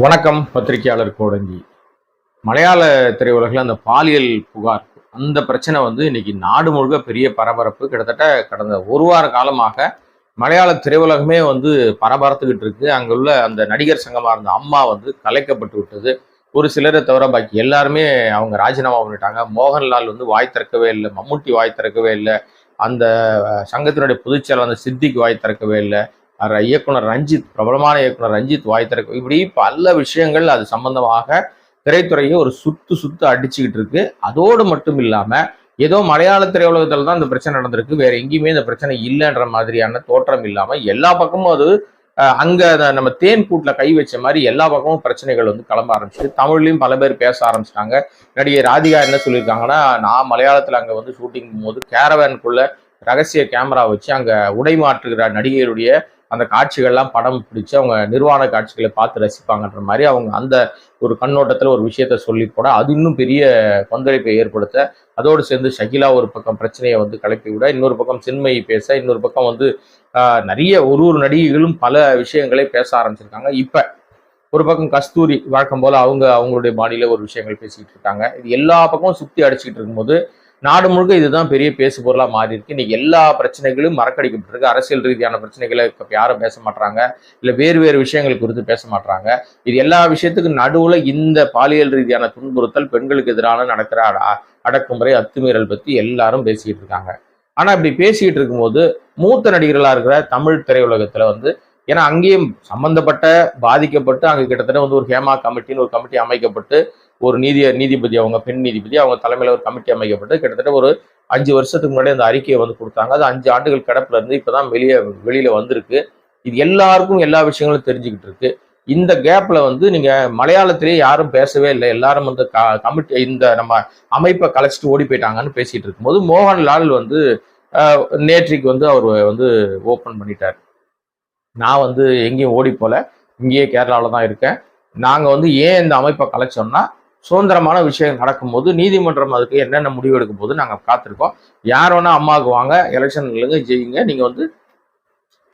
வணக்கம் பத்திரிகையாளர் கோடங்கி. மலையாள திரையுலகில் அந்த பாலியல் புகார் அந்த பிரச்சனை வந்து இன்னைக்கு நாடு முழுக்க பெரிய பரபரப்பு. கிட்டத்தட்ட கடந்த ஒரு வார காலமாக மலையாள திரையுலகமே வந்து பரபரத்துக்கிட்டு இருக்கு. அங்குள்ள அந்த நடிகர் சங்கமாக இருந்த அம்மா வந்து கலைக்கப்பட்டு விட்டது. ஒரு சிலரை தவிர பாக்கி எல்லாருமே அவங்க ராஜினாமா பண்ணிட்டாங்க. மோகன்லால் வந்து வாய் திறக்கவே இல்லை மம்முட்டி வாய் திறக்கவே இல்லை. அந்த சங்கத்தினுடைய பொதுச்செயலாளர் அந்த சித்திக்கு வாய் திறக்கவே இல்லை. இயக்குனர் ரஞ்சித் பிரபலமான இயக்குனர் ரஞ்சித் வாய் திறக்க இப்படி பல விஷயங்கள் அது சம்பந்தமாக திரைத்துறையை ஒரு சுத்து சுத்து அடிச்சுக்கிட்டு இருக்கு. அதோடு மட்டும் இல்லாம ஏதோ மலையாள திரையுலகத்துல தான் இந்த பிரச்சனை நடந்திருக்கு. வேற எங்கேயுமே இந்த பிரச்சனை இல்லைன்ற மாதிரியான தோற்றம் இல்லாம எல்லா பக்கமும் அது அங்க நம்ம தேன் கூட்டுல கை வச்ச மாதிரி எல்லா பக்கமும் பிரச்சனைகள் வந்து கிளம்ப ஆரம்பிச்சு தமிழ்லையும் பல பேர் பேச ஆரம்பிச்சிட்டாங்க. நடிகை ராதிகா என்ன சொல்லியிருக்காங்கன்னா நான் மலையாளத்துல அங்க வந்து ஷூட்டிங் போது கேரவேனுக்குள்ள ரகசிய கேமரா வச்சு அங்க உடை மாற்றுகிற நடிகைகளுடைய அந்த காட்சிகள்லாம் படம் பிடிச்சு அவங்க நிர்வாண காட்சிகளை பார்த்து ரசிப்பாங்கன்ற மாதிரி அவங்க அந்த ஒரு கண்ணோட்டத்தில் ஒரு விஷயத்த சொல்லி கூட அது இன்னும் பெரிய கொந்தளிப்பை ஏற்படுத்த அதோடு சேர்ந்து ஷகிலா ஒரு பக்கம் பிரச்சனையை வந்து கிளப்பி விட இன்னொரு பக்கம் சின்மையை பேச இன்னொரு பக்கம் வந்து நிறைய ஒரு ஒரு நடிகைகளும் பல விஷயங்களை பேச ஆரம்பிச்சிருக்காங்க. இப்போ ஒரு பக்கம் கஸ்தூரி வழக்கம் போல அவங்க அவங்களுடைய பாடியில் ஒரு விஷயங்கள் பேசிக்கிட்டு இருக்காங்க. இது எல்லா பக்கமும் சுத்தி அடிச்சுக்கிட்டு இருக்கும்போது நாடு முழுக்க இதுதான் பெரிய பேசு பொருளா மாறி இருக்கு. இன்னைக்கு எல்லா பிரச்சனைகளும் மறக்கடிக்கப்பட்டிருக்கு. அரசியல் ரீதியான பிரச்சனைகளை யாரும் பேச மாட்டாங்க இல்ல வேறு வேறு விஷயங்கள் குறித்து பேச மாட்டாங்க இது எல்லா விஷயத்துக்கும் நடுவுல இந்த பாலியல் ரீதியான துன்புறுத்தல் பெண்களுக்கு எதிரான நடக்கிற அடக்குமுறை அத்துமீறல் பத்தி எல்லாரும் பேசிக்கிட்டு இருக்காங்க. ஆனா இப்படி பேசிக்கிட்டு இருக்கும்போது மூத்த நடிகர்களா இருக்கிற தமிழ் திரையுலகத்துல வந்து ஏன்னா அங்கேயும் சம்பந்தப்பட்ட பாதிக்கப்பட்டு அங்கே கிட்டத்தட்ட வந்து ஒரு ஹேமா கமிட்டின்னு ஒரு கமிட்டி அமைக்கப்பட்டு ஒரு நீதி நீதிபதி அவங்க பெண் நீதிபதி அவங்க தலைமையில் ஒரு கமிட்டி அமைக்கப்பட்டு கிட்டத்தட்ட ஒரு அஞ்சு வருஷத்துக்கு முன்னாடி அந்த அறிக்கையை வந்து கொடுத்தாங்க. அது அஞ்சு ஆண்டுகள் கிடப்புல இருந்து இப்பதான் வெளியே வெளியில வந்திருக்கு. இது எல்லாருக்கும் எல்லா விஷயங்களும் தெரிஞ்சுக்கிட்டு இருக்கு. இந்த கேப்ல வந்து நீங்க மலையாளத்திலேயே யாரும் பேசவே இல்லை. எல்லாரும் வந்து கமிட்டி இந்த நம்ம அமைப்பை கலைச்சிட்டு ஓடி போயிட்டாங்கன்னு பேசிட்டு இருக்கும்போது மோகன்லால் வந்து நேற்றுக்கு நேற்றைக்கு வந்து அவர் வந்து ஓப்பன் பண்ணிட்டார். நான் வந்து எங்கேயும் ஓடி போல. இங்கேயே கேரளாவில் தான் இருக்கேன். நாங்கள் வந்து ஏன் இந்த அமைப்பை கலைச்சோம்னா சுதந்திரமான விஷயம் நடக்கும்போது நீதிமன்றம் அதுக்கு என்னென்ன முடிவு எடுக்கும் போது நாங்கள் காத்திருக்கோம். யார் வேணால் அம்மாவுக்கு வாங்க எலெக்ஷன் இல்லைங்க ஜெயிங்க நீங்கள் வந்து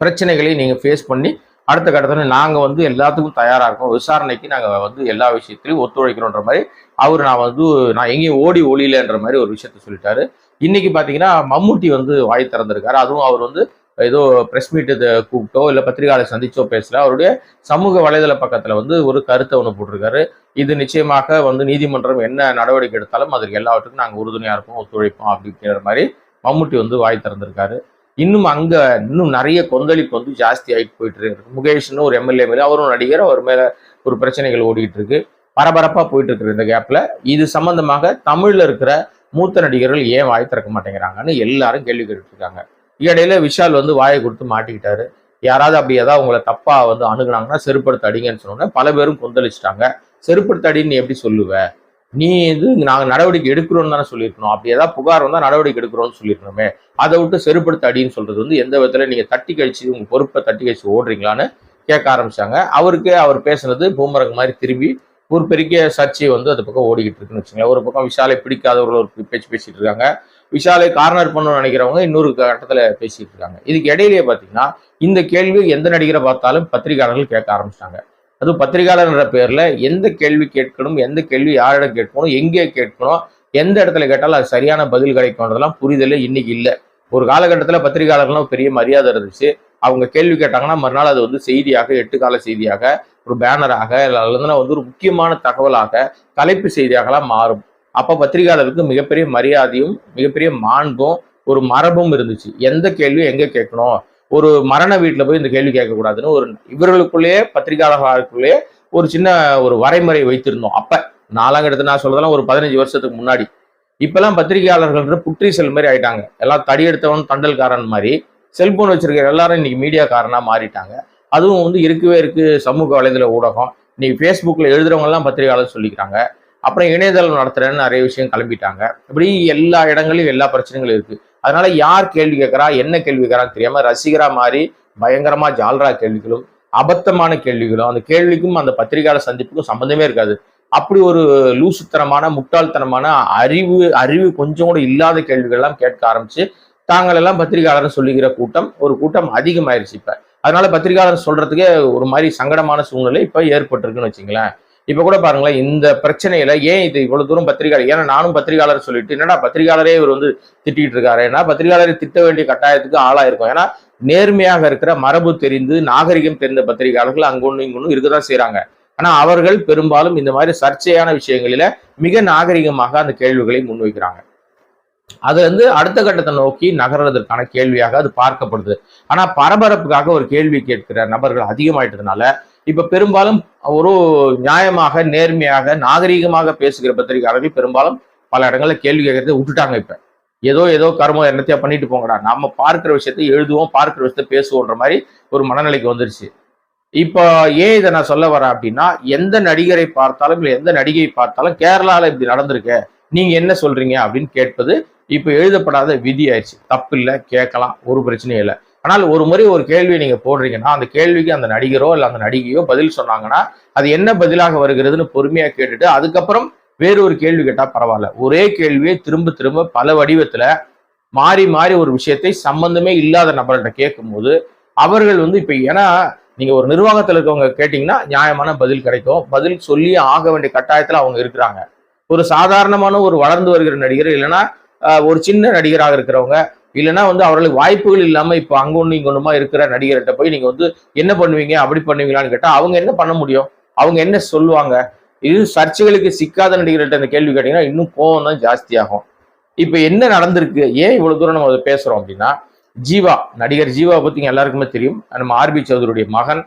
பிரச்சனைகளை நீங்கள் ஃபேஸ் பண்ணி அடுத்த கட்டத்தில் நாங்கள் வந்து எல்லாத்துக்கும் தயாராக இருக்கோம். விசாரணைக்கு நாங்கள் வந்து எல்லா விஷயத்திலையும் ஒத்துழைக்கிறோன்ற மாதிரி அவர் நான் வந்து நான் எங்கேயும் ஓடி ஒளியிலன்ற மாதிரி ஒரு விஷயத்த சொல்லிட்டாரு. இன்னைக்கு பார்த்தீங்கன்னா மம்முட்டி வந்து வாய் திறந்திருக்காரு. அதுவும் அவர் வந்து ஏதோ ப்ரெஸ் மீட்டு கூப்பிட்டோ இல்லை பத்திரிகையாளர் சந்திச்சோ பேசல அவருடைய சமூக வலைதள பக்கத்தில் வந்து ஒரு கருத்தை ஒன்று போட்டிருக்காரு. இது நிச்சயமாக வந்து நீதிமன்றம் என்ன நடவடிக்கை எடுத்தாலும் அதற்கு எல்லாவற்றுக்கும் நாங்கள் உறுதுணையாக இருப்போம் ஒத்துழைப்போம் அப்படிங்கிற மாதிரி மம்முட்டி வந்து வாய் திறந்திருக்காரு. இன்னும் அங்க இன்னும் நிறைய கொந்தளிப்பு வந்து ஜாஸ்தி ஆகிட்டு போயிட்டு இருக்கு. முகேஷ்னு ஒரு எம்எல்ஏ மேலே அவரும் நடிகர் அவர் மேல ஒரு பிரச்சனைகள் ஓடிட்டு இருக்கு. பரபரப்பா போயிட்டு இருக்கிற இந்த கேப்ல இது சம்பந்தமாக தமிழ்ல இருக்கிற மூத்த நடிகர்கள் ஏன் வாய் திறக்க மாட்டேங்கிறாங்கன்னு எல்லாரும் கேள்வி கேட்டுட்டு இருக்காங்க. இடையில விஷால் வந்து வாயை கொடுத்து மாட்டிக்கிட்டாரு. யாராவது அப்படி ஏதாவது உங்களை தப்பா வந்து அணுகுனாங்கன்னா செருப்படுத்த அடிங்கன்னு சொன்னோன்னே பல பேரும் கொந்தளிச்சிட்டாங்க. செருப்படுத்த அடின்னு நீ எப்படி சொல்லுவ? நீ இது நாங்கள் நடவடிக்கை எடுக்கிறோம்னு தானே சொல்லியிருக்கணும். அப்படி ஏதாவது புகார் வந்தால் நடவடிக்கை எடுக்கிறோம்னு சொல்லியிருக்கணுமே. அதை விட்டு செருப்படுத்த அடின்னு சொல்றது வந்து எந்த விதத்துல நீங்க தட்டி கழிச்சு உங்க பொறுப்பை தட்டி கழிச்சு ஓடுறீங்களான்னு கேட்க ஆரம்பிச்சாங்க. அவருக்கு அவர் பேசுனது பூமரங்க மாதிரி திரும்பி ஒரு பெரிய சர்ச்சை வந்து அது பக்கம் ஓடிக்கிட்டு இருக்குன்னு வச்சுங்களேன் ஒரு பக்கம் விஷாலை பிடிக்காதவர்கள் ஒரு பேச்சு பேசிட்டு இருக்காங்க. விஷாலை கார்னர் பண்ணணும்னு நினைக்கிறவங்க இன்னொரு கட்டத்தில் பேசிட்டு இருக்காங்க. இதுக்கு இடையிலேயே பார்த்தீங்கன்னா இந்த கேள்வி எந்த நடிகரை பார்த்தாலும் பத்திரிகையாளர்கள் கேட்க ஆரம்பிச்சிட்டாங்க. அதுவும் பத்திரிகையாளர்ன்ற பேரில் எந்த கேள்வி கேட்கணும் எந்த கேள்வி யாரிடம் கேட்கணும் எங்கே கேட்கணும் எந்த இடத்துல கேட்டாலும் அது சரியான பதில் கிடைக்கும்ன்றதெல்லாம் புரிதல் இன்னைக்கு இல்லை. ஒரு காலகட்டத்தில் பத்திரிகையாளர்கள்லாம் பெரிய மரியாதை இருந்துச்சு. அவங்க கேள்வி கேட்டாங்கன்னா மறுநாள் அது வந்து செய்தியாக எட்டு கால செய்தியாக ஒரு பேனராக இல்லைன்னா வந்து ஒரு முக்கியமான தகவலாக தலைப்பு செய்தியாகலாம் மாறும். அப்போ பத்திரிகையாளருக்கு மிகப்பெரிய மரியாதையும் மிகப்பெரிய மாண்பும் ஒரு மரபும் இருந்துச்சு. எந்த கேள்வியும் எங்க கேட்கணும்? ஒரு மரண வீட்டில் போய் இந்த கேள்வி கேட்கக்கூடாதுன்னு ஒரு இவர்களுக்குள்ளேயே பத்திரிகையாளர்களுக்குள்ளேயே ஒரு சின்ன ஒரு வரைமுறை வைத்திருந்தோம். அப்ப நாலாம் எடுத்து நான் சொல்றதெல்லாம் ஒரு பதினஞ்சு வருஷத்துக்கு முன்னாடி. இப்பெல்லாம் பத்திரிகையாளர்கள் புற்றீசல் மாதிரி ஆயிட்டாங்க. எல்லாம் தடி எடுத்தவன் தண்டல்காரன் மாதிரி. செல்போன் வச்சிருக்கிற எல்லாரும் இன்னைக்கு மீடியாக்காரனா மாறிட்டாங்க. அதுவும் வந்து இருக்கவே இருக்கு சமூக வலைதள ஊடகம். இன்னைக்கு ஃபேஸ்புக்கில் எழுதுறவங்க எல்லாம் பத்திரிகையாளர் சொல்லிக்கிறாங்க. அப்புறம் இணையதளம் நடத்துறேன்னு நிறைய விஷயம் கிளம்பிட்டாங்க. இப்படி எல்லா இடங்களையும் எல்லா பிரச்சனைகளும் இருக்கு. அதனால யார் கேள்வி கேட்கறா என்ன கேள்வி கேட்கறான்னு தெரியாம ரசிகரா மாதிரி பயங்கரமா ஜால்ரா கேள்விகளும் அபத்தமான கேள்விகளும் அந்த கேள்விக்கும் அந்த பத்திரிகையாளர் சந்திப்புக்கும் சம்பந்தமே இருக்காது. அப்படி ஒரு லூசுத்தனமான முட்டாள்தனமான அறிவு அறிவு கொஞ்சம் கூட இல்லாத கேள்விகள்லாம் கேட்க ஆரம்பிச்சு தாங்கள் எல்லாம் பத்திரிகையாளர் சொல்லுகிற கூட்டம் ஒரு கூட்டம் அதிகமாயிருச்சு இப்ப. அதனால பத்திரிகையாளர் சொல்றதுக்கே ஒரு மாதிரி சங்கடமான சூழ்நிலை இப்ப ஏற்பட்டிருக்குன்னு வச்சுங்களேன். இப்ப கூட பாருங்களேன் இந்த பிரச்சனையில ஏன் இது இவ்வளவு தூரம் பத்திரிகையாளர் ஏன்னா நானும் பத்திரிகையாளர் சொல்லிட்டு என்னடா பத்திரிகையாளரே இவர் வந்து திட்டிட்டு இருக்காரு? ஏன்னா பத்திரிகையாளரை திட்ட வேண்டிய கட்டாயத்துக்கு ஆளாயிருக்கும். ஏன்னா நேர்மையாக இருக்கிற மரபு தெரிந்து நாகரிகம் தெரிந்த பத்திரிகையாளர்கள் அங்கொன்னு இங்கொன்னு இருக்கதான் செய்யறாங்க ஆனா அவர்கள் பெரும்பாலும் இந்த மாதிரி சர்ச்சையான விஷயங்களில மிக நாகரிகமாக அந்த கேள்விகளை முன்வைக்கிறாங்க. அது வந்து அடுத்த கட்டத்தை நோக்கி நகர்றதற்கான கேள்வியாக அது பார்க்கப்படுது. ஆனா பரபரப்புக்காக ஒரு கேள்வி கேட்கிற நபர்கள் அதிகமாயிட்டதுனால இப்ப பெரும்பாலும் ஒரு நியாயமாக நேர்மையாக நாகரீகமாக பேசுகிற பத்திரிகையாளர்கள் பெரும்பாலும் பல இடங்கள்ல கேள்வி கேட்கறதை விட்டுட்டாங்க இப்ப. ஏதோ ஏதோ கர்மம் என்னத்தையா பண்ணிட்டு போங்கடா. நம்ம பார்க்கிற விஷயத்தை எழுதுவோம் பார்க்கிற விஷயத்த பேசுவோன்ற மாதிரி ஒரு மனநிலைக்கு வந்துருச்சு. இப்போ ஏன் இதை நான் சொல்ல வரேன் அப்படின்னா எந்த நடிகரை பார்த்தாலும் இல்லை எந்த நடிகையை பார்த்தாலும் கேரளால இப்படி நடந்திருக்க நீங்க என்ன சொல்றீங்க அப்படின்னு கேட்பது இப்போ எழுதப்படாத விதி ஆயிடுச்சு தப்பு இல்லை கேட்கலாம் ஒரு பிரச்சனையும் இல்லை. ஆனால் ஒரு முறை ஒரு கேள்வியை நீங்க போடுறீங்கன்னா அந்த கேள்விக்கு அந்த நடிகரோ இல்லை அந்த நடிகையோ பதில் சொன்னாங்கன்னா அது என்ன பதிலாக வருகிறதுன்னு பொறுமையா கேட்டுட்டு அதுக்கப்புறம் வேறு ஒரு கேள்வி கேட்டா பரவாயில்ல. ஒரே கேள்வியை திரும்ப திரும்ப பல வடிவத்துல மாறி மாறி ஒரு விஷயத்தை சம்பந்தமே இல்லாத நபர்கிட்ட கேட்கும்போது அவர்கள் வந்து இப்ப ஏன்னா நீங்க ஒரு நிர்வாகத்துல இருக்கவங்க கேட்டீங்கன்னா நியாயமான பதில் கிடைக்கும். பதில் சொல்லி ஆக வேண்டிய கட்டாயத்துல அவங்க இருக்கிறாங்க. ஒரு சாதாரணமான ஒரு வளர்ந்து வருகிற நடிகர் இல்லைன்னா ஒரு சின்ன நடிகராக இருக்கிறவங்க இல்லைன்னா வந்து அவர்களுக்கு வாய்ப்புகள் இல்லாமல் இப்போ அங்கே ஒண்ணு இங்கே ஒன்றுமா இருக்கிற நடிகர்கிட்ட போய் நீங்கள் வந்து என்ன பண்ணுவீங்க அப்படி பண்ணுவீங்களான்னு கேட்டால் அவங்க என்ன பண்ண முடியும்? அவங்க என்ன சொல்லுவாங்க? இது சர்ச்சைகளுக்கு சிக்காத நடிகர்கிட்ட இந்த கேள்வி கேட்டிங்கன்னா இன்னும் கோவம் தான் ஜாஸ்தியாகும். இப்போ என்ன நடந்திருக்கு? ஏன் இவ்வளோ தூரம் நம்ம அதை பேசுகிறோம் அப்படின்னா ஜீவா நடிகர் ஜீவா பற்றி எல்லாருக்குமே தெரியும். நம்ம ஆர்பி சௌதரியுடைய மகன்.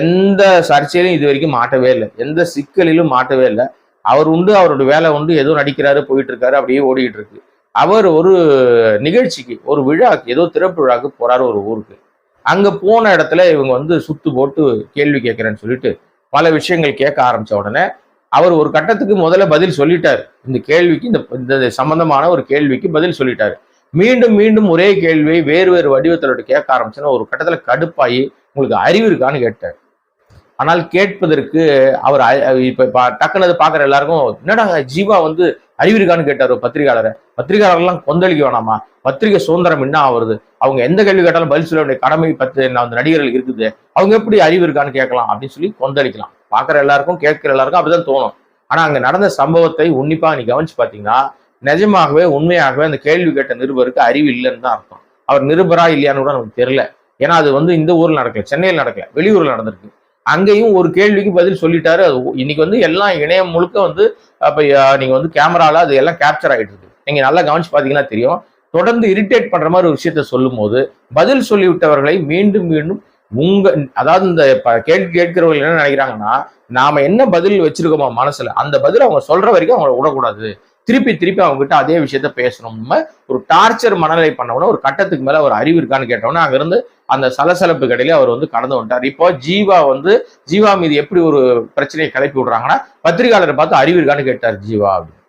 எந்த சர்ச்சையிலும் இது வரைக்கும் மாட்டவே இல்லை. எந்த சிக்கலிலும் மாட்டவே இல்லை. அவர் உண்டு அவரோட வேலை உண்டு. ஏதோ நடிக்கிறாரு போயிட்டு இருக்காரு அப்படியே ஓடிக்கிட்டு இருக்கு. அவர் ஒரு நிகழ்ச்சிக்கு ஒரு விழாக்கு ஏதோ திறப்பு விழாக்கு போறாரு ஒரு ஊருக்கு. அங்க போன இடத்துல இவங்க வந்து சுத்து போட்டு கேள்வி கேட்கிறேன்னு சொல்லிட்டு பல விஷயங்கள் கேட்க ஆரம்பிச்ச உடனே அவர் ஒரு கட்டத்துக்கு முதல்ல பதில் சொல்லிட்டார். இந்த கேள்விக்கு இந்த இந்த சம்பந்தமான ஒரு கேள்விக்கு பதில் சொல்லிட்டாரு. மீண்டும் மீண்டும் ஒரே கேள்வியை வேறு வேறு வடிவத்தில் கேட்க ஆரம்பிச்சுன்னா ஒரு கட்டத்தில் கடுப்பாயி உங்களுக்கு அறிவு இருக்கான்னு கேட்டார். ஆனால் கேட்பதற்கு அவர் இப்போ டக்குனது பா- அதை எல்லாருக்கும் என்னடா ஜீவா வந்து அறிவு இருக்கான்னு கேட்டார் பத்திரிகையாளரை. பத்திரிகையாளர்லாம் கொந்தளிக்க வேணாமா? பத்திரிகை சுதந்திரம் என்ன ஆகுறது? அவங்க எந்த கேள்வி கேட்டாலும் பதில் சொல்ல வேண்டிய கடமை பத்து அந்த நடிகர்கள் இருக்குது. அவங்க எப்படி அறிவு இருக்கான்னு கேட்கலாம் அப்படின்னு சொல்லி கொந்தளிக்கலாம். பார்க்குற எல்லாருக்கும் கேட்கிற எல்லாருக்கும் அப்படிதான் தோணும். ஆனா அங்க நடந்த சம்பவத்தை உன்னிப்பாக நீ கவனிச்சு பார்த்தீங்கன்னா நிஜமாகவே உண்மையாகவே அந்த கேள்வி கேட்ட நிருபருக்கு அறிவு இல்லைன்னு தான் அர்த்தம். அவர் நிருபரா இல்லையான்னு கூட நமக்கு தெரியல. ஏன்னா அது வந்து இந்த ஊரில் நடக்கல சென்னையில் நடக்கல வெளியூரில் நடந்திருக்கு. அங்கேயும் ஒரு கேள்விக்கு பதில் சொல்லிட்டாரு. அது இன்னைக்கு வந்து எல்லாம் இணையம் முழுக்க வந்து அப்போ நீங்கள் வந்து கேமரால அது எல்லாம் கேப்சர் ஆகிட்டு இருக்கு. நீங்கள் நல்லா கவனிச்சு பார்த்தீங்கன்னா தெரியும். தொடர்ந்து இரிட்டேட் பண்ணுற மாதிரி ஒரு விஷயத்த சொல்லும் போது பதில் சொல்லிவிட்டவர்களை மீண்டும் மீண்டும் உங்க அதாவது இந்த ப- கேள்வி கேட்கிறவர்கள் என்ன நினைக்கிறாங்கன்னா நாம என்ன பதில் வச்சிருக்கோமோ மனசுல அந்த பதில் அவங்க சொல்ற வரைக்கும் அவங்கள விடக்கூடாது. திருப்பி திருப்பி அவங்ககிட்ட அதே விஷயத்த பேசணும். நம்ம ஒரு டார்ச்சர் மனநிலை பண்ணவொடனே ஒரு கட்டத்துக்கு மேல ஒரு அறிவு இருக்கான்னு கேட்டோன்னே அங்கிருந்து அந்த சலசலப்பு கடையில அவர் வந்து கடந்து வந்துட்டார். இப்போ ஜீவா வந்து ஜீவா மீது எப்படி ஒரு பிரச்சனையை கிளப்பி விடுறாங்கன்னா பத்திரிகையாளரை பார்த்து அறிவு இருக்கான்னு கேட்டார் ஜீவா அப்படின்னு.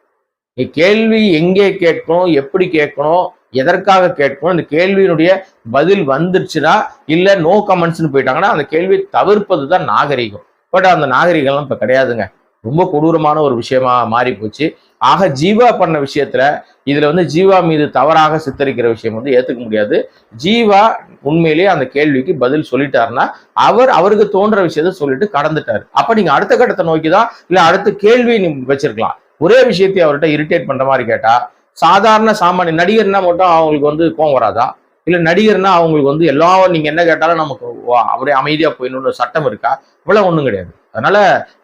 நீ கேள்வி எங்கே கேட்கணும் எப்படி கேட்கணும் எதற்காக கேட்கணும் இந்த கேள்வியினுடைய பதில் வந்துருச்சுன்னா இல்லை நோ கமெண்ட்ஸ்னு போயிட்டாங்கன்னா அந்த கேள்வியை தவிர்ப்பது தான் நாகரிகம். பட் அந்த நாகரிகம்லாம் இப்போ கிடையாதுங்க. ரொம்ப கொடூரமான ஒரு விஷயமா மாறி போச்சு. ஆக ஜீவா பண்ண விஷயத்துல இதுல வந்து ஜீவா மீது தவறாக சித்தரிக்கிற விஷயம் வந்து ஏத்துக்க முடியாது. ஜீவா உண்மையிலேயே அந்த கேள்விக்கு பதில் சொல்லிட்டாருன்னா அவர் அவருக்கு தோன்ற விஷயத்த சொல்லிட்டு கடந்துட்டாரு. அப்ப நீங்க அடுத்த கட்டத்தை நோக்கி தான் இல்ல அடுத்த கேள்வி நீ வச்சிருக்கலாம். ஒரே விஷயத்தை அவர்கிட்ட இரிட்டேட் பண்ற மாதிரி கேட்டா சாதாரண சாமானிய நடிகர்னா மட்டும் அவங்களுக்கு வந்து கோவம் வராதா? இல்ல நடிகர்னா அவங்களுக்கு வந்து எல்லாம் நீங்க என்ன கேட்டாலும் நமக்கு அப்படியே அமைதியா போயிடணும்னு சட்டம் இருக்கா? இவ்வளவு ஒண்ணும் கிடையாது. அதனால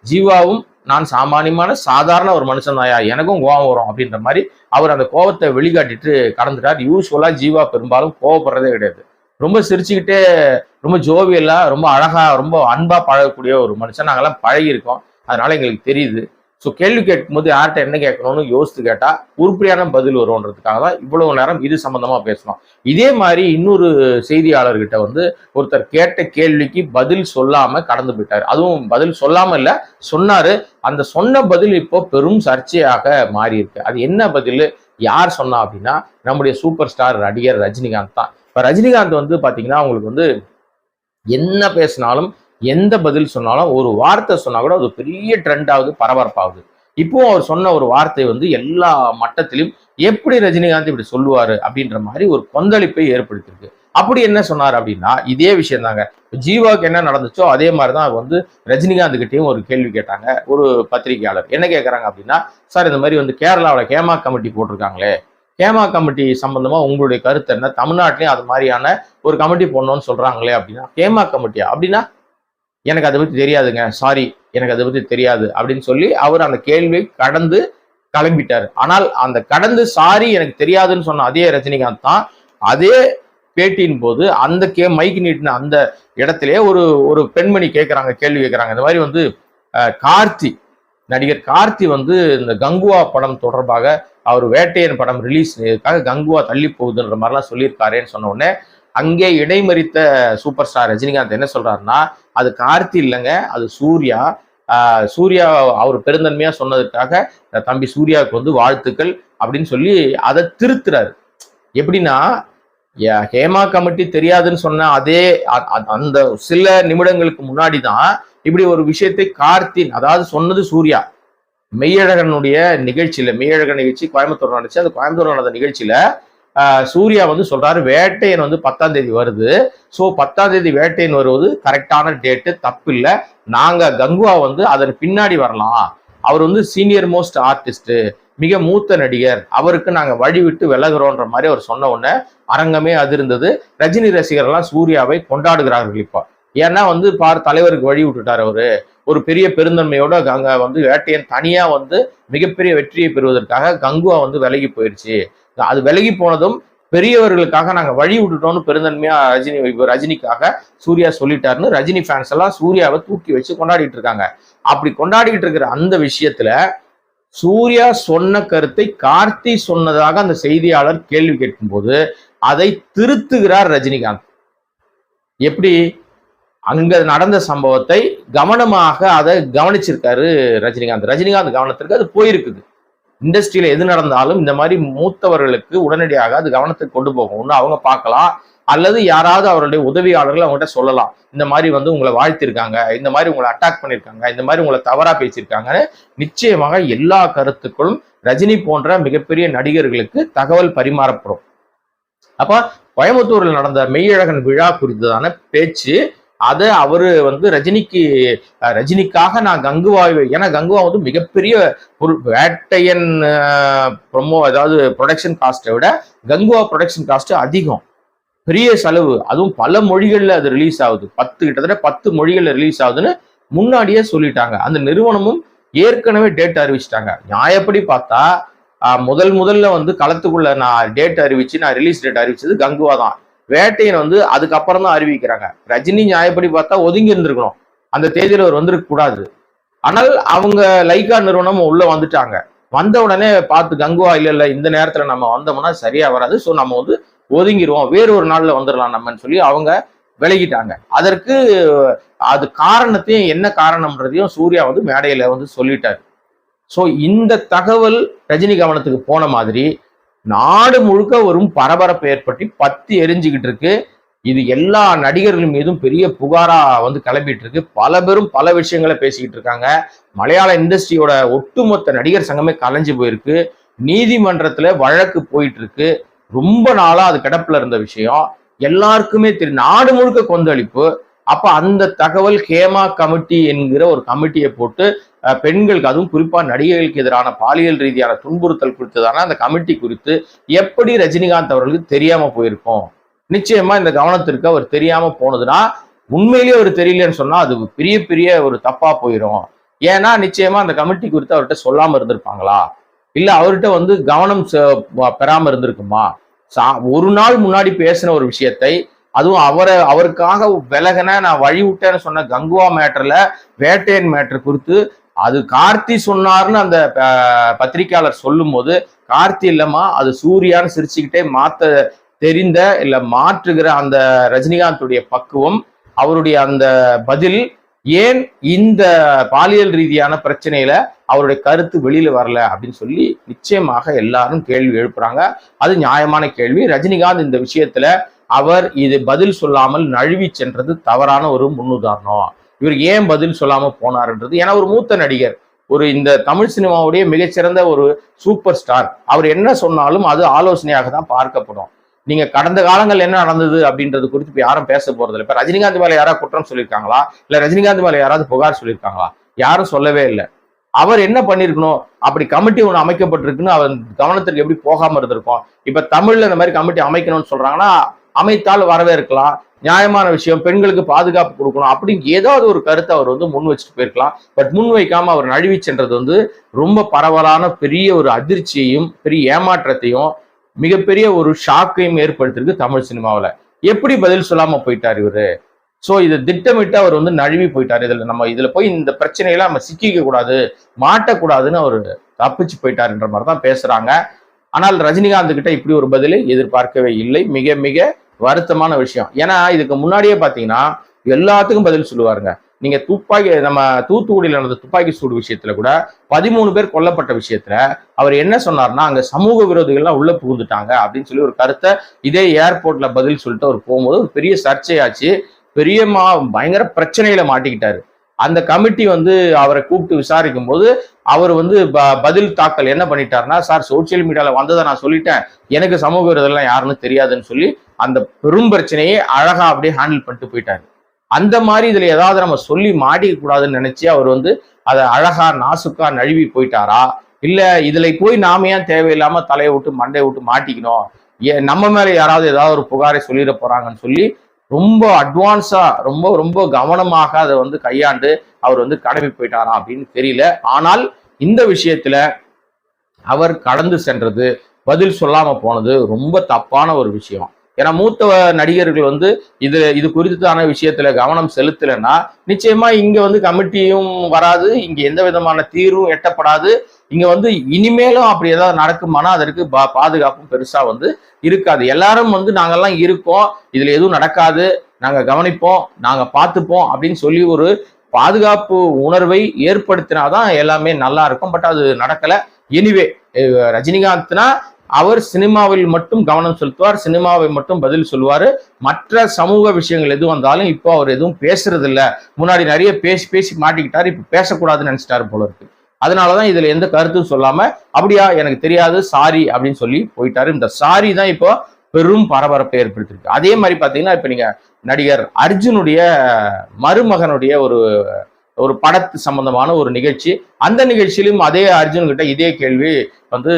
ஜீவாவும் நான் சாமானியமான சாதாரண ஒரு மனுஷன் தாயா எனக்கும் கோவம் வரும் அப்படின்ற மாதிரி அவர் அந்த கோவத்தை வெளிக்காட்டிட்டு கடந்துட்டார். யூஸ்வலாக ஜீவா பெரும்பாலும் கோவப்படுறதே கிடையாது. ரொம்ப சிரிச்சுக்கிட்டே ரொம்ப ஜோவியெல்லாம் ரொம்ப அழகாக ரொம்ப அன்பாக பழகக்கூடிய ஒரு மனுஷன். நாங்கள்லாம் பழகியிருக்கோம். அதனால எங்களுக்கு தெரியுது. ஸோ கேள்வி கேட்கும்போது யார்கிட்ட என்ன கேட்கணும்னு யோசித்து கேட்டால் உருப்படியான பதில் வரும்ன்றதுக்காக தான் இவ்வளவு நேரம் இது சம்பந்தமா பேசணும். இதே மாதிரி இன்னொரு செய்தியாளர்கிட்ட வந்து ஒருத்தர் கேட்ட கேள்விக்கு பதில் சொல்லாமல் கடந்து போயிட்டாரு. அதுவும் பதில் சொல்லாமல் இல்லை சொன்னார். அந்த சொன்ன பதில் இப்போ பெரும் சர்ச்சையாக மாறியிருக்கு. அது என்ன பதில்? யார் சொன்னா அப்படின்னா நம்முடைய சூப்பர் ஸ்டார் நடிகர் ரஜினிகாந்த் தான். இப்போ ரஜினிகாந்த் வந்து பார்த்தீங்கன்னா உங்களுக்கு வந்து என்ன பேசினாலும் எந்த பதில் சொன்னாலும் ஒரு வார்த்தை சொன்னா கூட அது பெரிய ட்ரெண்ட் ஆகுது பரபரப்பாகுது. இப்போ அவர் சொன்ன ஒரு வார்த்தை வந்து எல்லா மட்டத்திலும் எப்படி ரஜினிகாந்த் இப்படி சொல்லுவாரு அப்படின்ற மாதிரி ஒரு கொந்தளிப்பை ஏற்படுத்தியிருக்கு. அப்படி என்ன சொன்னார் அப்படின்னா இதே விஷயம் தாங்க. ஜீவாவுக்கு என்ன நடந்துச்சோ அதே மாதிரி தான் வந்து ரஜினிகாந்த் கிட்டயும் ஒரு கேள்வி கேட்டாங்க ஒரு பத்திரிகையாளர். என்ன கேட்குறாங்க அப்படின்னா சார் இந்த மாதிரி வந்து கேரளாவில் ஹேமா கமிட்டி போட்டிருக்காங்களே. ஹேமா கமிட்டி சம்பந்தமா உங்களுடைய கருத்து என்ன? தமிழ்நாட்டிலையும் அது மாதிரியான ஒரு கமிட்டி போடணும்னு சொல்றாங்களே அப்படின்னா ஹேமா கமிட்டியா? அப்படின்னா எனக்கு அதை பத்தி தெரியாதுங்க. சாரி எனக்கு அதை பத்தி தெரியாது. அப்படின்னு சொல்லி அவர் அந்த கேள்வியை கடந்து கிளம்பிட்டார். ஆனால் அந்த கடந்து சாரி எனக்கு தெரியாதுன்னு சொன்ன அதே ரஜினிகாந்த் தான் அதே பேட்டியின் போது அந்த கே மைக் நீட்டின அந்த இடத்திலே ஒரு ஒரு பெண்மணி கேட்குறாங்க கேள்வி கேட்குறாங்க இந்த மாதிரி வந்து கார்த்தி நடிகர் கார்த்தி வந்து இந்த கங்குவா படம் தொடர்பாக அவர் வேட்டையன் படம் ரிலீஸ் கங்குவா தள்ளி போகுதுன்ற மாதிரிலாம் சொல்லியிருக்காரேன்னு சொன்ன உடனே அங்கே இடைமறித்த சூப்பர் ஸ்டார் ரஜினிகாந்த் என்ன சொல்றாருன்னா அது கார்த்தி இல்லைங்க அது சூர்யா. ஆஹ் சூர்யா அவர் பெருந்தன்மையா சொன்னதுக்காக தம்பி சூர்யாவுக்கு வந்து வாழ்த்துக்கள் அப்படின்னு சொல்லி அதை திருத்துறாரு. எப்படின்னா ய- ஹேமா கமிட்டி தெரியாதுன்னு சொன்ன அதே அ- அந்த சில நிமிடங்களுக்கு முன்னாடி தான் இப்படி ஒரு விஷயத்தை கார்த்தின் அதாவது சொன்னது சூர்யா. மெய்யழகனுடைய நிகழ்ச்சியில மெய்யழகன் நிகழ்ச்சி கோயம்புத்தூர் நடந்துச்சு. அந்த கோயம்புத்தூர் நடந்த நிகழ்ச்சியில சூர்யா வந்து சொல்றாரு வேட்டையன் வந்து பத்தாம் தேதி வருது. ஸோ பத்தாம் தேதி வேட்டையன் வருவது கரெக்டான டேட்டு தப்பு இல்லை நாங்க கங்குவா வந்து அதன் பின்னாடி வரலாம். அவர் வந்து சீனியர் மோஸ்ட் ஆர்டிஸ்ட் மிக மூத்த நடிகர். அவருக்கு நாங்கள் வழி விட்டு விலகுறோன்ற மாதிரி அவர் சொன்ன உடனே அரங்கமே அதிர்ந்தது. ரஜினி ரசிகர்கள்லாம் சூர்யாவை கொண்டாடுகிறார்கள் இப்போ. ஏன்னா வந்து பார் தலைவருக்கு வழி விட்டுட்டார் அவரு. ஒரு பெரிய பெருந்தன்மையோட அங்க வந்து வேட்டையன் தனியா வந்து மிகப்பெரிய வெற்றியை பெறுவதற்காக கங்குவா வந்து விலகி போயிடுச்சு அது விலகி போனதும் பெரியவர்களுக்காக நாங்கள் வழி விட்டுட்டோம்னு பெருந்தன்மையா ரஜினி ரஜினிக்காக சூர்யா சொல்லிட்டாருன்னு ரஜினி ஃபேன்ஸ் எல்லாம் சூர்யாவை தூக்கி வச்சு கொண்டாடிட்டு இருக்காங்க. அப்படி கொண்டாடிட்டு இருக்கிற அந்த விஷயத்துல சூர்யா சொன்ன கருத்தை கார்த்தி சொன்னதாக அந்த செய்தியாளர் கேள்வி கேட்கும்போது அதை திருத்துகிறார் ரஜினிகாந்த். எப்படி? அங்க நடந்த சம்பவத்தை கவனமாக அதை கவனிச்சிருக்காரு ரஜினிகாந்த். ரஜினிகாந்த் கவனத்திற்கு அது போயிருக்குது. இண்டஸ்ட்ரியில எது நடந்தாலும் இந்த மாதிரி மூத்தவர்களுக்கு உடனடியாக அது கவனத்துக்கு கொண்டு போகும். ஒன்று அவங்க பார்க்கலாம் அல்லது யாராவது அவருடைய உதவியாளர்கள் அவங்ககிட்ட சொல்லலாம். இந்த மாதிரி வந்து உங்களை வாழ்த்திருக்காங்க இந்த மாதிரி உங்களை அட்டாக் பண்ணியிருக்காங்க இந்த மாதிரி உங்களை தவறா பேசியிருக்காங்கன்னு நிச்சயமாக எல்லா கருத்துக்களும் ரஜினி போன்ற மிகப்பெரிய நடிகர்களுக்கு தகவல் பரிமாறப்படும். அப்ப கோயம்புத்தூரில் நடந்த மெய்யழகன் விழா குறித்ததான பேச்சு அதை அவரு வந்து ரஜினிக்கு ரஜினிக்காக நான் கங்குவாவை ஏன்னா கங்குவா வந்து மிகப்பெரிய ஒரு வேட்டையன் ப்ரொமோ அதாவது ப்ரொடக்ஷன் காஸ்ட்டை விட கங்குவா ப்ரொடக்ஷன் காஸ்ட் அதிகம். பெரிய செலவு. அதுவும் பல மொழிகளில் அது ரிலீஸ் ஆகுது. பத்து கிட்டத்தட்ட பத்து மொழிகளில் ரிலீஸ் ஆகுதுன்னு முன்னாடியே சொல்லிட்டாங்க. அந்த நிறுவனமும் ஏற்கனவே டேட் அறிவிச்சிட்டாங்க. நியாயப்படி பார்த்தா முதல் முதல்ல வந்து களத்துக்குள்ள நான் டேட் அறிவிச்சு நான் ரிலீஸ் டேட் அறிவிச்சது கங்குவா தான். வேட்டையன் வந்து அதுக்கப்புறம் தான் அறிவிக்கிறாங்க. ரஜினி நியாயப்படி பார்த்தா ஒதுங்கி இருந்திருக்கணும். அந்த தேதியில் அவர் வந்திருக்க கூடாது. ஆனால் அவங்க லைகா நிறுவனம் உள்ள வந்துட்டாங்க. வந்த உடனே பார்த்து கங்குவா இல்லை இல்லை இந்த நேரத்தில் நம்ம வந்தோம்னா சரியா வராது. ஸோ நம்ம வந்து ஒதுங்கிடுவோம் வேறு ஒரு நாளில் வந்துடலாம் நம்மன்னு சொல்லி அவங்க விலகிட்டாங்க. அதற்கு அது காரணத்தையும் என்ன காரணம்ன்றதையும் சூர்யா வந்து மேடையில் வந்து சொல்லிட்டார். ஸோ இந்த தகவல் ரஜினி கவனத்துக்கு போன மாதிரி நாடு முழுக்க வரும் பரபரப்பு ஏற்பட்டு பத்தி எரிஞ்சுக்கிட்டு இருக்கு. இது எல்லா நடிகர்கள் மீதும் பெரிய புகாரா வந்து கிளம்பிட்டு இருக்கு. பல பேரும் பல விஷயங்களை பேசிக்கிட்டு இருக்காங்க. மலையாள இண்டஸ்ட்ரியோட ஒட்டுமொத்த நடிகர் சங்கமே கலைஞ்சு போயிருக்கு. நீதிமன்றத்துல வழக்கு போயிட்டு இருக்கு. ரொம்ப நாளா அது கிடப்புல இருந்த விஷயம். எல்லாருக்குமே தெரியும் நாடு முழுக்க கொந்தளிப்பு. அப்ப அந்த தகவல் ஹேமா கமிட்டி என்கிற ஒரு கமிட்டியை போட்டு பெண்களுக்கு அதுவும் குறிப்பா நடிகைகளுக்கு எதிரான பாலியல் ரீதியான துன்புறுத்தல் குறித்ததான அந்த கமிட்டி குறித்து எப்படி ரஜினிகாந்த் அவர்களுக்கு தெரியாம போயிருக்கும்? நிச்சயமா இந்த கவனத்திற்கு அவர் தெரியாம போனதுன்னா உண்மையிலேயே அவர் தெரியலன்னு சொன்னா அது பெரிய பெரிய ஒரு தப்பா போயிடும் ஏன்னா நிச்சயமா அந்த கமிட்டி குறித்து அவர்கிட்ட சொல்லாம இருந்திருப்பாங்களா? இல்ல அவர்கிட்ட வந்து கவனம் செ- பெறாம இருந்திருக்குமா? சா- ஒரு நாள் முன்னாடி பேசின ஒரு விஷயத்தை அதுவும் அவரை அவருக்காக விலகன நான் வழி விட்டேன்னு சொன்ன கங்குவா மேட்டர்ல வேட்டையன் மேட்டர் குறித்து அது கார்த்தி சொன்னார்னு அந்த பத்திரிகையாளர் பத்திரிக்கையாளர் சொல்லும்போது கார்த்தி இல்லம்மா அது சூர்யான்னு சிரிச்சுக்கிட்டே மாத்த தெரிந்த இல்ல மாற்றுகிற அந்த ரஜினிகாந்துடைய பக்குவம் அவருடைய அந்த பதில் ஏன் இந்த பாலியல் ரீதியான பிரச்சனையில அவருடைய கருத்து வெளியில வரல அப்படின்னு சொல்லி நிச்சயமாக எல்லாரும் கேள்வி எழுப்புறாங்க. அது நியாயமான கேள்வி. ரஜினிகாந்த் இந்த விஷயத்துல அவர் இது பதில் சொல்லாமல் நழுவி சென்றது தவறான ஒரு முன்னுதாரணம். இவர் ஏன் பதில் சொல்லாமல் போனார்ன்றது. ஏன்னா ஒரு மூத்த நடிகர் ஒரு இந்த தமிழ் சினிமாவுடைய மிகச்சிறந்த ஒரு சூப்பர் ஸ்டார் அவர் என்ன சொன்னாலும் அது ஆலோசனையாக தான் பார்க்கப்படும். நீங்க கடந்த காலங்கள் என்ன நடந்தது அப்படின்றது குறித்து இப்ப யாரும் பேச போறது இல்லை இப்ப ரஜினிகாந்த் மேல யாராவது குற்றம் சொல்லியிருக்காங்களா? இல்ல ரஜினிகாந்த் மேல யாராவது புகார் சொல்லியிருக்காங்களா? யாரும் சொல்லவே இல்லை. அவர் என்ன பண்ணிருக்கணும்? அப்படி கமிட்டி ஒன்று அமைக்கப்பட்டிருக்குன்னு அவர் கவனத்திற்கு எப்படி போகாம இருந்திருக்கும்? இப்ப தமிழ்ல இந்த மாதிரி கமிட்டி அமைக்கணும்னு சொல்றாங்கன்னா அமைத்தால் வரவேற்கலாம். நியாயமான விஷயம் பெண்களுக்கு பாதுகாப்பு கொடுக்கணும் அப்படின்னு ஏதாவது ஒரு கருத்தை அவர் வந்து முன் வச்சுட்டு போயிருக்கலாம். பட் முன் வைக்காம அவர் நழுவி சென்றது வந்து ரொம்ப பரவலான பெரிய ஒரு அதிர்ச்சியையும் பெரிய ஏமாற்றத்தையும் மிகப்பெரிய ஒரு ஷாக்கையும் ஏற்படுத்திருக்கு தமிழ் சினிமாவில். எப்படி பதில் சொல்லாம போயிட்டார் இவரு? ஸோ இதை திட்டமிட்டு அவர் வந்து நழுவி போயிட்டார். இதில் நம்ம இதில் போய் இந்த பிரச்சனையெல்லாம் நம்ம சிக்கிக்க கூடாது மாட்டக்கூடாதுன்னு அவர் தப்பிச்சு போயிட்டாருன்ற மாதிரி தான் பேசுறாங்க. ஆனால் ரஜினிகாந்த் கிட்ட இப்படி ஒரு பதிலை எதிர்பார்க்கவே இல்லை. மிக மிக வருத்தமான விஷயம். ஏன்னா இதுக்கு முன்னாடியே பாத்தீங்கன்னா எல்லாத்துக்கும் பதில் சொல்லுவாருங்க. நீங்க துப்பாக்கி நம்ம தூத்துக்குடியில் நடந்த துப்பாக்கி சூடு விஷயத்துல கூட பதிமூணு பேர் கொல்லப்பட்ட விஷயத்துல அவர் என்ன சொன்னார்னா அங்க சமூக விரோதிகள்லாம் உள்ள புகுந்துட்டாங்க அப்படின்னு சொல்லி ஒரு கருத்தை இதே ஏர்போர்ட்ல பதில் சொல்லிட்டு அவர் போகும்போது ஒரு பெரிய சர்ச்சையாச்சு. பெரிய மா பயங்கர பிரச்சனையில மாட்டிக்கிட்டாரு. அந்த கமிட்டி வந்து அவரை கூப்பிட்டு விசாரிக்கும் போது அவர் வந்து ப- பதில் தாக்கல் என்ன பண்ணிட்டாருன்னா சார் சோசியல் மீடியால வந்ததை நான் சொல்லிட்டேன். எனக்கு சமூக விரோதம்லாம் யாருன்னு தெரியாதுன்னு சொல்லி அந்த பெரும் பிரச்சனையை அழகா அப்படியே ஹேண்டில் பண்ணிட்டு போயிட்டாரு. அந்த மாதிரி இதுல ஏதாவது நம்ம சொல்லி மாட்டிக்க கூடாதுன்னு நினைச்சு அவர் வந்து அதை அழகா நாசுக்கா நழுவி போயிட்டாரா? இல்ல இதுல போய் நாம ஏன் தேவையில்லாம தலையை விட்டு மண்டையை விட்டு மாட்டிக்கணும்? ஏ நம்ம மேல யாராவது ஏதாவது ஒரு புகாரை சொல்லிட போறாங்கன்னு சொல்லி ரொம்ப அட்வான்ஸா ரொம்ப ரொம்ப கவனமாக அதை வந்து கையாண்டு அவர் வந்து கடமை போயிட்டாரா அப்படின்னு தெரியல. ஆனால் இந்த விஷயத்துல அவர் கடந்து சென்றது பதில் சொல்லாம போனது ரொம்ப தப்பான ஒரு விஷயம். ஏன்னா மூத்த நடிகர்கள் வந்து இது இது குறித்தான விஷயத்துல கவனம் செலுத்தலைன்னா நிச்சயமா இங்க வந்து கமிட்டியும் வராது இங்க எந்த விதமான தீர்வும் எட்டப்படாது. இங்க வந்து இனிமேலும் அப்படி ஏதாவது நடக்குமானா அதற்கு பா- பாதுகாப்பும் பெருசா வந்து இருக்காது. எல்லாரும் வந்து நாங்கெல்லாம் இருக்கோம் இதுல எதுவும் நடக்காது நாங்க கவனிப்போம் நாங்க பார்த்துப்போம் அப்படின்னு சொல்லி ஒரு பாதுகாப்பு உணர்வை ஏற்படுத்தினாதான் எல்லாமே நல்லா இருக்கும். பட் அது நடக்கல. எனிவே ரஜினிகாந்த்னா அவர் சினிமாவில் மட்டும் கவனம் செலுத்துவார் சினிமாவை மட்டும் பதில் சொல்லுவார். மற்ற சமூக விஷயங்கள் எது வந்தாலும் இப்போ அவர் எதுவும் பேசுறதில்ல. முன்னாடி நிறைய பேசி பேசி மாட்டிக்கிட்டார் இப்போ பேசக்கூடாதுன்னு நினைச்சிட்டாரு போல இருக்கு. அதனாலதான் இதில் எந்த கருத்தும் சொல்லாமல் அப்படியா எனக்கு தெரியாது சாரி அப்படின்னு சொல்லி போயிட்டாரு. இந்த சாரி தான் இப்போ பெரும் பரபரப்பை ஏற்படுத்திருக்கு அதே மாதிரி பார்த்தீங்கன்னா இப்போ நீங்கள் நடிகர் அர்ஜுனுடைய மருமகனுடைய ஒரு ஒரு படத்து சம்பந்தமான ஒரு நிகழ்ச்சி. அந்த நிகழ்ச்சியிலும் அதே அர்ஜுன் கிட்ட இதே கேள்வி வந்து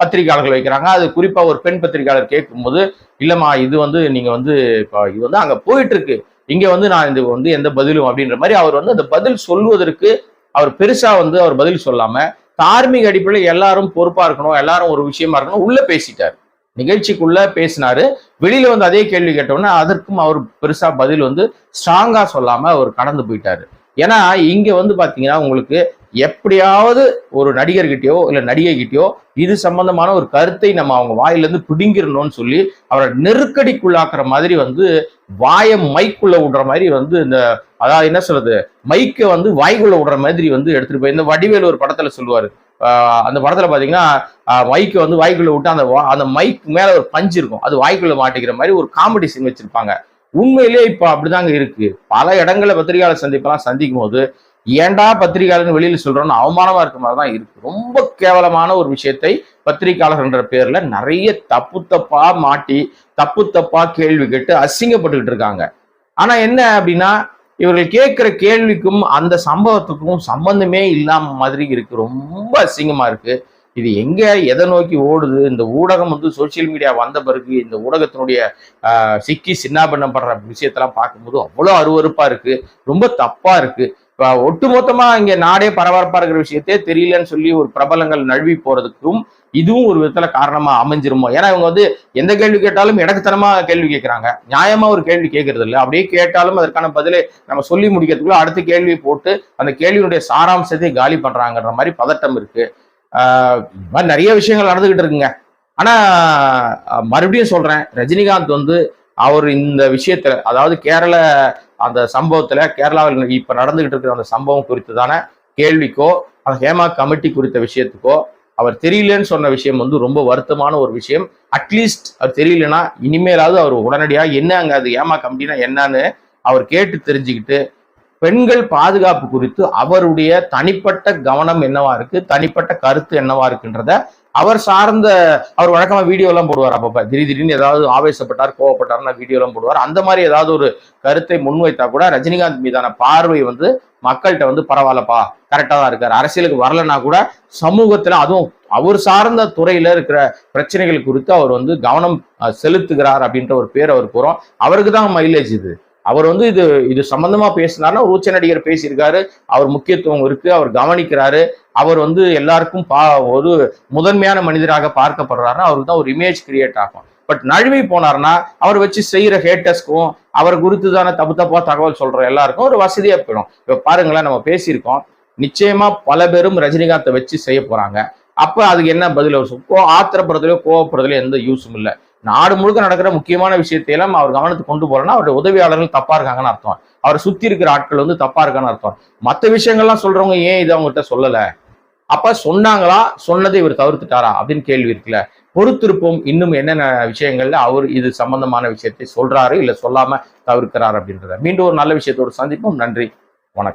பத்திரிகையாளர்கள் வைக்கிறாங்க. அது குறிப்பா ஒரு பெண் பத்திரிகையாளர் கேட்கும்போது இல்லம்மா இது வந்து நீங்க வந்து இப்போ இது வந்து அங்க போயிட்டு இருக்கு இங்க வந்து நான் இது வந்து எந்த பதிலும் அப்படின்ற மாதிரி அவர் வந்து அந்த பதில் சொல்வதற்கு அவர் பெருசா வந்து அவர் பதில் சொல்லாம தார்மீக அடிப்படையில் எல்லாரும் பொறுப்பா இருக்கணும் எல்லாரும் ஒரு விஷயமா இருக்கணும் உள்ள பேசிட்டார். நிகழ்ச்சிக்குள்ள பேசினாரு. வெளியில வந்து அதே கேள்வி கேட்டோன்னே அதற்கும் அவர் பெருசா பதில் வந்து ஸ்ட்ராங்கா சொல்லாம அவர் கடந்து போயிட்டாரு. ஏன்னா இங்க வந்து பாத்தீங்கன்னா உங்களுக்கு எப்படியாவது ஒரு நடிகர்கிட்டயோ இல்ல நடிகை கிட்டயோ இது சம்பந்தமான ஒரு கருத்தை நம்ம அவங்க வாயிலிருந்து பிடுங்கிடணும்னு சொல்லி அவரை நெருக்கடிக்குள்ளாக்குற மாதிரி வந்து வாயை மைக்குள்ள விடுற மாதிரி வந்து இந்த அதாவது என்ன சொல்றது மைக்கை வந்து வாய்க்குள்ள விடுற மாதிரி வந்து எடுத்துட்டு போய் இந்த வடிவேல் ஒரு படத்துல சொல்லுவாரு. அந்த படத்துல பாத்தீங்கன்னா மைக்கை வந்து வாய்க்குள்ள விட்டு அந்த வா- அந்த மைக் மேல ஒரு பஞ்சு இருக்கும். அது வாய்க்குள்ள மாட்டிக்கிற மாதிரி ஒரு காமெடி சீன் வச்சிருப்பாங்க. உண்மையிலேயே இப்ப அப்படிதாங்க இருக்கு. பல இடங்களில் பத்திரிகையாளர் சந்திப்பெல்லாம் சந்திக்கும் போது ஏன்டா பத்திரிகையாளர் வெளியில் சொல்றோம்னு அவமானமா இருக்க மாதிரி தான் இருக்கு. ரொம்ப கேவலமான ஒரு விஷயத்தை பத்திரிகையாளர்ன்ற பேர்ல நிறைய தப்பு தப்பா மாட்டி தப்பு தப்பா கேள்வி கேட்டு அசிங்கப்பட்டுக்கிட்டு இருக்காங்க. ஆனா என்ன அப்படின்னா இவர்கள் கேட்கிற கேள்விக்கும் அந்த சம்பவத்துக்கும் சம்பந்தமே இல்லாம மாதிரி இருக்கு. ரொம்ப அசிங்கமா இருக்கு. இது எங்க எதை நோக்கி ஓடுது? இந்த ஊடகம் வந்து சோசியல் மீடியா வந்த பிறகு இந்த ஊடகத்தினுடைய சிக்கி சின்னாபண்ணம் படுற விஷயத்தெல்லாம் பார்க்கும்போது அவ்வளோ அருவறுப்பா இருக்கு. ரொம்ப தப்பா இருக்கு. ஒட்டு ஒட்டுமொத்தமா இங்க நாடே பரபரப்பா இருக்கிற விஷயத்தே தெரியலன்னு சொல்லி ஒரு பிரபலங்கள் நழுவி போறதுக்கும் இதுவும் ஒரு விதத்துல காரணமா அமைஞ்சிருமோ? ஏன்னா இவங்க வந்து எந்த கேள்வி கேட்டாலும் இடக்குத்தனமா கேள்வி கேட்கிறாங்க. நியாயமா ஒரு கேள்வி கேட்கறது இல்லை. அப்படியே கேட்டாலும் அதற்கான பதிலை நம்ம சொல்லி முடிக்கிறதுக்குள்ள அடுத்த கேள்வி போட்டு அந்த கேள்வியினுடைய சாராம்சத்தை காலி பண்றாங்கன்ற மாதிரி பதட்டம் இருக்கு. மாதிரி நிறைய விஷயங்கள் நடந்துகிட்டு இருக்குங்க. ஆனா மறுபடியும் சொல்றேன் ரஜினிகாந்த் வந்து அவர் இந்த விஷயத்துல அதாவது கேரள அந்த சம்பவத்துல கேரளாவில் இப்ப நடந்துகிட்டு இருக்கிற அந்த சம்பவம் குறித்ததான கேள்விக்கோ அந்த ஹேமா கமிட்டி குறித்த விஷயத்துக்கோ அவர் தெரியலன்னு சொன்ன விஷயம் வந்து ரொம்ப வருத்தமான ஒரு விஷயம். அட்லீஸ்ட் அவர் தெரியலன்னா இனிமேலாவது அவர் உடனடியாக என்ன அங்கே அது ஏமா கமிட்டினா என்னன்னு அவர் கேட்டு தெரிஞ்சுக்கிட்டு பெண்கள் பாதுகாப்பு குறித்து அவருடைய தனிப்பட்ட கவனம் என்னவா இருக்கு? தனிப்பட்ட கருத்து என்னவா இருக்குன்றத அவர் சார்ந்த அவர் வழக்கமா வீடியோ எல்லாம் போடுவார் அப்பப்ப. திடீர் திடீர்னு ஏதாவது ஆவேசப்பட்டார் கோவப்பட்டார்னா வீடியோ எல்லாம் போடுவார். அந்த மாதிரி ஏதாவது ஒரு கருத்தை முன்வைத்தா கூட ரஜினிகாந்த் மீதான பார்வை வந்து மக்கள்கிட்ட வந்து பரவாயில்லப்பா கரெக்டா தான் இருக்காரு. அரசியலுக்கு வரலன்னா கூட சமூகத்துல அதுவும் அவர் சார்ந்த துறையில இருக்கிற பிரச்சனைகள் குறித்து அவர் வந்து கவனம் செலுத்துகிறார் அப்படின்ற ஒரு பேர் அவர் போறோம். அவருக்கு தான் மைலேஜ் இது. அவர் வந்து இது இது சம்பந்தமா பேசினார்னா உச்ச நடிகர் பேசியிருக்காரு அவர் முக்கியத்துவம் இருக்கு அவர் கவனிக்கிறாரு அவர் வந்து எல்லாருக்கும் பா ஒரு முதன்மையான மனிதராக பார்க்கப்படுறாருன்னா அவருக்கு தான் ஒரு இமேஜ் கிரியேட் ஆகும். பட் நழுவி போனார்னா அவர் வச்சு செய்யற ஹேட்டர்ஸ்க்கும் அவர் குறித்து தானே தப்பு தப்பா தகவல் சொல்ற எல்லாருக்கும் ஒரு வசதியா போயிடும். இப்ப பாருங்களேன் நம்ம பேசியிருக்கோம். நிச்சயமா பல பேரும் ரஜினிகாந்தை வச்சு செய்ய போறாங்க. அப்ப அதுக்கு என்ன பதில் கோ ஆத்திரப்படுறதுலயோ கோவப்படுறதுலயோ எந்த யூஸும் இல்லை. நாடு முழுக்க நடக்கிற முக்கியமான விஷயத்தையெல்லாம் அவர் கவனத்துக்கு கொண்டு போறேன்னா அவருடைய உதவியாளர்கள் தப்பா இருக்காங்கன்னு அர்த்தம். அவரை சுத்தி இருக்கிற ஆட்கள் வந்து தப்பா இருக்கான்னு அர்த்தம். மற்ற விஷயங்கள்லாம் சொல்றவங்க ஏன் இதை அவங்ககிட்ட சொல்லல? அப்ப சொன்னாங்களா? சொன்னதை இவர் தவிர்த்துட்டாரா? அப்படின்னு கேள்வி இருக்குல்ல. பொறுத்திருப்போம் இன்னும் என்னென்ன விஷயங்கள்ல அவர் இது சம்பந்தமான விஷயத்தை சொல்றாரு இல்ல சொல்லாம தவிர்க்கிறார் அப்படின்றத. மீண்டும் ஒரு நல்ல விஷயத்தோடு சந்திப்போம். நன்றி.